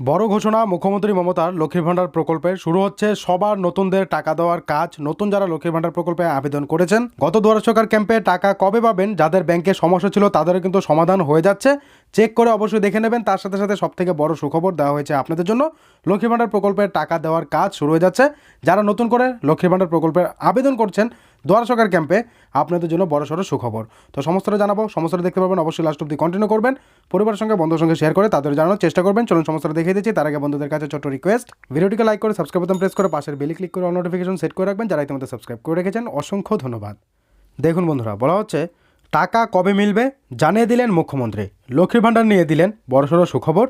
বড় ঘোষণা, মুখ্যমন্ত্রী মমতার লক্ষ্মীর ভাণ্ডার প্রকল্পে শুরু হচ্ছে। সবার নতুনদের টাকা দেওয়ার কাজ, নতুন যারা লক্ষ্মীর ভাণ্ডার প্রকল্পে আবেদন করেছেন। গত দুয়ার সরকার ক্যাম্পে টাকা কবে পাবেন, যাদের ব্যাংকে সমস্যা ছিল তাদেরও কিন্তু সমাধান হয়ে যাচ্ছে। চেক করে অবশ্যই দেখে নেবেন। তার সাথে সাথে সব থেকে বড় সুখবর দেওয়া হয়েছে আপনাদের জন্য। লক্ষ্মী ভাণ্ডার প্রকল্পের টাকা দেওয়ার কাজ শুরু হয়ে যাচ্ছে। যারা নতুন করে লক্ষ্মী ভাণ্ডার প্রকল্পের আবেদন করছেন দুয়ার সরকার ক্যাম্পে আপনাদের জন্য বড় সড়ো সুখবর। তো সমস্তটা জানাব, সমস্তটা দেখতে পাবেন অবশ্যই লাস্ট অব্দি কন্টিনিউ করবেন। পরিবারের সঙ্গে বন্ধুর সঙ্গে শেয়ার করে তাদের জানানোর চেষ্টা করবেন। চলুন সমস্তটা দেখিয়ে দিচ্ছি। তার আগে বন্ধুদের কাছে ছোট্ট রিকোয়েস্ট ভিডিওটিকে লাইক করে সাবস্ক্রাইব বাটন প্রেস করে, পাশের বেলি ক্লিক করে অল নোটিফিকেশন সেট করে রাখবেন, যারা ইতিমধ্যে সাবস্ক্রাইব করে রেখেছেন, অসংখ্য ধন্যবাদ। দেখুন বন্ধুরা, বলা হচ্ছে, টাকা কবে মিলবে? জানিয়ে দিলেন মুখ্যমন্ত্রী। লক্ষ্মীর ভাণ্ডার নিয়ে দিলেন বড়সড় সুখবর।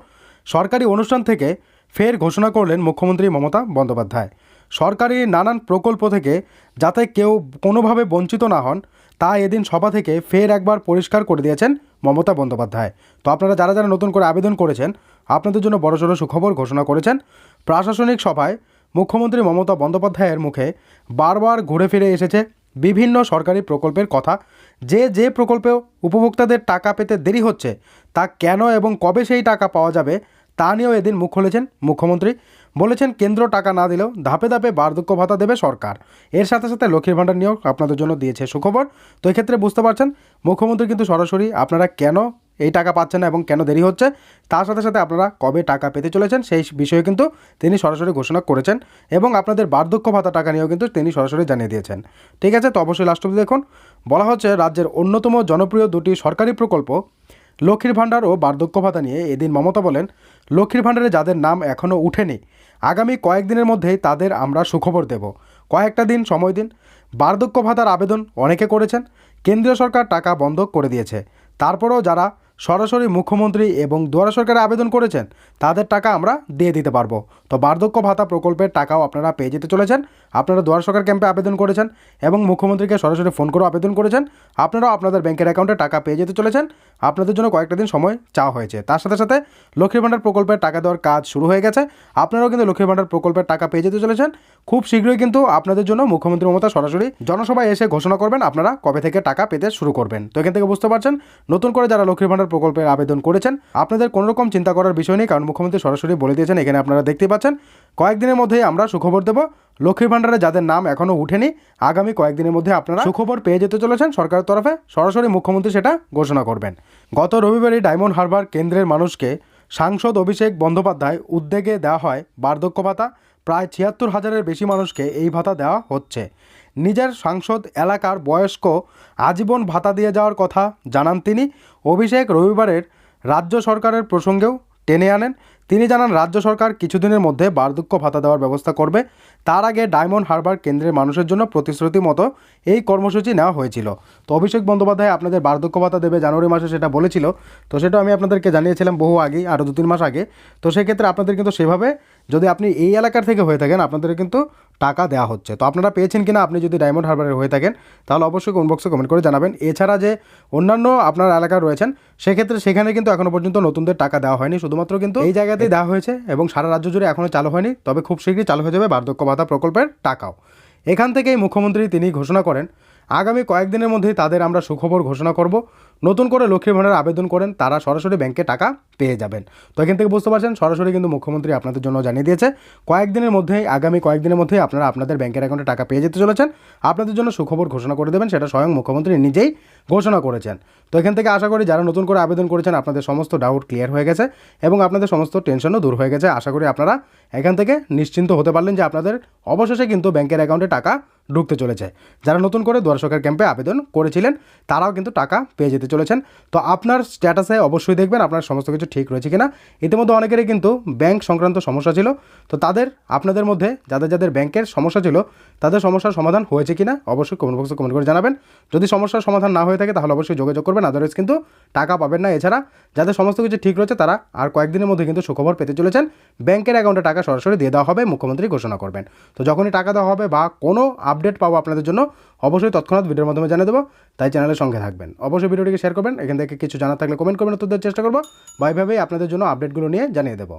সরকারি অনুষ্ঠান থেকে ফের ঘোষণা করলেন মুখ্যমন্ত্রী মমতা বন্দ্যোপাধ্যায়। সরকারি নানান প্রকল্প থেকে যাতে কেউ কোনোভাবে বঞ্চিত না হন, তা এদিন সভা থেকে ফের একবার পরিষ্কার করে দিয়েছেন মমতা বন্দ্যোপাধ্যায়। তো আপনারা যারা যারা নতুন করে আবেদন করেছেন, আপনাদের জন্য বড়সড় সুখবর ঘোষণা করেছেন। প্রশাসনিক সভায় মুখ্যমন্ত্রী মমতা বন্দ্যোপাধ্যায়ের মুখে বারবার ঘুরে ফিরে এসেছে বিভিন্ন সরকারি প্রকল্পের কথা। যে যে প্রকল্পে উপভোক্তাদের টাকা পেতে দেরি হচ্ছে, তা কেন এবং কবে সেই টাকা পাওয়া যাবে, তা নিয়েও এদিন মুখ খুলেছেন মুখ্যমন্ত্রী। বলেছেন কেন্দ্র টাকা না দিলেও ধাপে ধাপে বার্ধক্য ভাতা দেবে সরকার। এর সাথে সাথে লক্ষ্মীর ভাণ্ডার নিয়োগ আপনাদের জন্য দিয়েছে সুখবর। তো এক্ষেত্রে বুঝতে পারছেন, মুখ্যমন্ত্রী কিন্তু সরাসরি আপনারা কেন এই টাকা পাচ্ছেন না এবং কেন দেরি হচ্ছে, তার সাথে সাথে আপনারা কবে টাকা পেতে চলেছেন সেই বিষয়ে কিন্তু তিনি সরাসরি ঘোষণা করেছেন এবং আপনাদের বার্ধক্য ভাতা টাকা নিয়েও কিন্তু তিনি সরাসরি জানিয়ে দিয়েছেন। ঠিক আছে, তো অবশ্যই লাস্ট অব্দি দেখুন। বলা হচ্ছে, রাজ্যের অন্যতম জনপ্রিয় দুটি সরকারি প্রকল্প লক্ষ্মীর ভাণ্ডার ও বার্ধক্য ভাতা নিয়ে এদিন মমতা বলেন, লক্ষ্মীর ভাণ্ডারে যাদের নাম এখনও উঠেনি, আগামী কয়েকদিনের মধ্যেই তাদের আমরা সুখবর দেব। কয়েকটা দিন সময় দিন। বার্ধক্য ভাতার আবেদন অনেকে করেছেন। কেন্দ্রীয় সরকার টাকা বন্ধ করে দিয়েছে। তারপরেও যারা সরাসরি মুখ্যমন্ত্রী এবং দুয়ারা সরকারে আবেদন করেছেন, তাদের টাকা আমরা দিয়ে দিতে পারব। তো বার্ধক্য ভাতা প্রকল্পের টাকাও আপনারা পেয়ে যেতে চলেছেন। আপনারা দুয়ার সরকার ক্যাম্পে আবেদন করেছেন এবং মুখ্যমন্ত্রীকে সরাসরি ফোন করেও আবেদন করেছেন। আপনারাও আপনাদের ব্যাংকের অ্যাকাউন্টে টাকা পেয়ে যেতে চলেছেন। আপনাদের জন্য কয়েকটা দিন সময় চাওয়া হয়েছে। তার সাথে সাথে লক্ষ্মীর ভাণ্ডার প্রকল্পের টাকা দেওয়ার কাজ শুরু হয়ে গেছে। আপনারাও কিন্তু লক্ষ্মীর ভাণ্ডার প্রকল্পের টাকা পেয়ে যেতে চলেছেন। খুব শীঘ্রই কিন্তু আপনাদের জন্য মুখ্যমন্ত্রী মমতা সরাসরি জনসভায় এসে ঘোষণা করবেন আপনারা কবে থেকে টাকা পেতে শুরু করবেন। তো এখান থেকে বুঝতে পারছেন, নতুন করে যারা লক্ষ্মীর ভাণ্ডার প্রকল্পের আবেদন করেছেন। আপনাদের কোনো রকম চিন্তা করার বিষয় নেই, কারণ মুখ্যমন্ত্রী সরাসরি বলে দিয়েছেন, এখানে আপনারা দেখতে পাচ্ছেন। কয়েকদিনের মধ্যেই আমরা সুখবর দেব। লক্ষ্মীর ভাণ্ডারে যাদের নাম এখনও উঠেনি, আগামী কয়েকদিনের মধ্যে আপনারা সুখবর পেয়ে যেতে চলেছেন। সরকারের তরফে সরাসরি মুখ্যমন্ত্রী সেটা ঘোষণা করবেন। গত রবিবারই ডায়মন্ড হারবার কেন্দ্রের মানুষকে সাংসদ অভিষেক বন্দ্যোপাধ্যায় উদ্যোগে দেওয়া হয় বার্ধক্য ভাতা। প্রায় ছিয়াত্তর হাজারের বেশি মানুষকে এই ভাতা দেওয়া হচ্ছে। নিজের সাংসদ এলাকার বয়স্ক আজীবন ভাতা দিয়ে যাওয়ার কথা জানান তিনি। অভিষেক রবিবারের রাজ্য সরকারের প্রসঙ্গেও টেনে আনেন। তিনি জানান, রাজ্য সরকার কিছুদিনের মধ্যে বার্ধক্য ভাতা দেওয়ার ব্যবস্থা করবে। তার আগে ডায়মন্ড হারবার কেন্দ্রের মানুষের জন্য প্রতিশ্রুতি মতো এই কর্মসূচি নেওয়া হয়েছিল। তো অভিষেক বন্দ্যোপাধ্যায় আপনাদের বার্ধক্য ভাতা দেবে জানুয়ারি মাসে সেটা বলেছিল। তো সেটা আমি আপনাদেরকে জানিয়েছিলাম বহু আগেই, আরও দু তিন মাস আগে। তো সেক্ষেত্রে আপনাদের কিন্তু সেভাবে যদি আপনি এই এলাকার থেকে হয়ে থাকেন আপনাদের কিন্তু টাকা দেওয়া হচ্ছে। তো আপনারা পেয়েছেন কিনা আপনি যদি ডায়মন্ড হারবারের হয়ে থাকেন, তাহলে অবশ্যই কমেন্ট বক্সে কমেন্ট করে জানাবেন। এছাড়া যে অন্যান্য আপনার এলাকায় রয়েছেন, সেক্ষেত্রে সেখানে কিন্তু এখনও পর্যন্ত নতুনদের টাকা দেওয়া হয়নি। শুধুমাত্র কিন্তু এই জায়গাতেই দেওয়া হয়েছে এবং সারা রাজ্য জুড়ে এখনও চালু হয়নি। তবে খুব শীঘ্রই চালু হয়ে যাবে বার্ধক্য ভাতা প্রকল্পের টাকাও। এখান থেকেই মুখ্যমন্ত্রী তিনি ঘোষণা করেন, আগামী কয়েকদিনের মধ্যেই তাদের আমরা সুখবর ঘোষণা করব। নতুন করে লক্ষ্মীর ভাণ্ডার আবেদন করেন, তারা সরাসরি ব্যাংকে টাকা পেয়ে যাবেন। তো এখান থেকে বুঝতে পারছেন, সরাসরি কিন্তু মুখ্যমন্ত্রী আপনাদের জন্য জানিয়ে দিয়েছে। কয়েকদিনের মধ্যেই, আগামী কয়েকদিনের মধ্যেই আপনারা আপনাদের ব্যাংকের অ্যাকাউন্টে টাকা পেয়ে যেতে চলেছেন। আপনাদের জন্য সুখবর ঘোষণা করে দেবেন, সেটা স্বয়ং মুখ্যমন্ত্রী নিজেই ঘোষণা করেছেন। তো এখান থেকে আশা করি, যারা নতুন করে আবেদন করেছেন, আপনাদের সমস্ত ডাউট ক্লিয়ার হয়ে গেছে এবং আপনাদের সমস্ত টেনশনও দূর হয়ে গেছে। আশা করি আপনারা এখান থেকে নিশ্চিন্ত হতে পারলেন যে আপনাদের অবশেষে কিন্তু ব্যাংকের অ্যাকাউন্টে টাকা ঢুকতে চলেছে। যারা নতুন করে দুয়ার সরকার ক্যাম্পে আবেদন করেছিলেন, তারাও কিন্তু টাকা পেয়ে যেতে চলেছেন। তো আপনার স্ট্যাটাসে অবশ্যই দেখবেন আপনার সমস্ত কিছু ঠিক রয়েছে কিনা। ইতিমধ্যে অনেকেরই কিন্তু ব্যাংক সংক্রান্ত সমস্যা ছিল। তো তাদের, আপনাদের মধ্যে যাদের যাদের ব্যাংকের সমস্যা ছিল, তাদের সমস্যার সমাধান হয়েছে কিনা অবশ্যই কমেন্ট বক্সে কমেন্ট করে জানাবেন। যদি সমস্যার সমাধান না হয়ে থাকে তাহলে অবশ্যই যোগাযোগ করবেন আদারওয়াইজ কিন্তু টাকা পাবেন না। এছাড়া যাদের সমস্ত কিছু ঠিক রয়েছে, তারা আর কয়েকদিনের মধ্যে কিন্তু সুখবর পেতে চলেছেন। ব্যাংকের অ্যাকাউন্টে টাকা সরাসরি দিয়ে দেওয়া হবে, মুখ্যমন্ত্রী ঘোষণা করবেন। তো যখনই টাকা দেওয়া হবে বা কোনো আপডেট পাবো আপনাদের জন্য অবশ্যই তৎক্ষণাৎ ভিডিওর মাধ্যমে জানিয়ে দেবো, তাই চ্যানেলের সঙ্গে থাকবেন। অবশ্যই ভিডিওটিকে শেয়ার করবেন, এখান থেকে কিছু জানার থাকলে কমেন্ট করবেন, উত্তর চেষ্টা করব। বা এইভাবেই আপনাদের জন্য আপডেটগুলো নিয়ে জানিয়ে দেবো।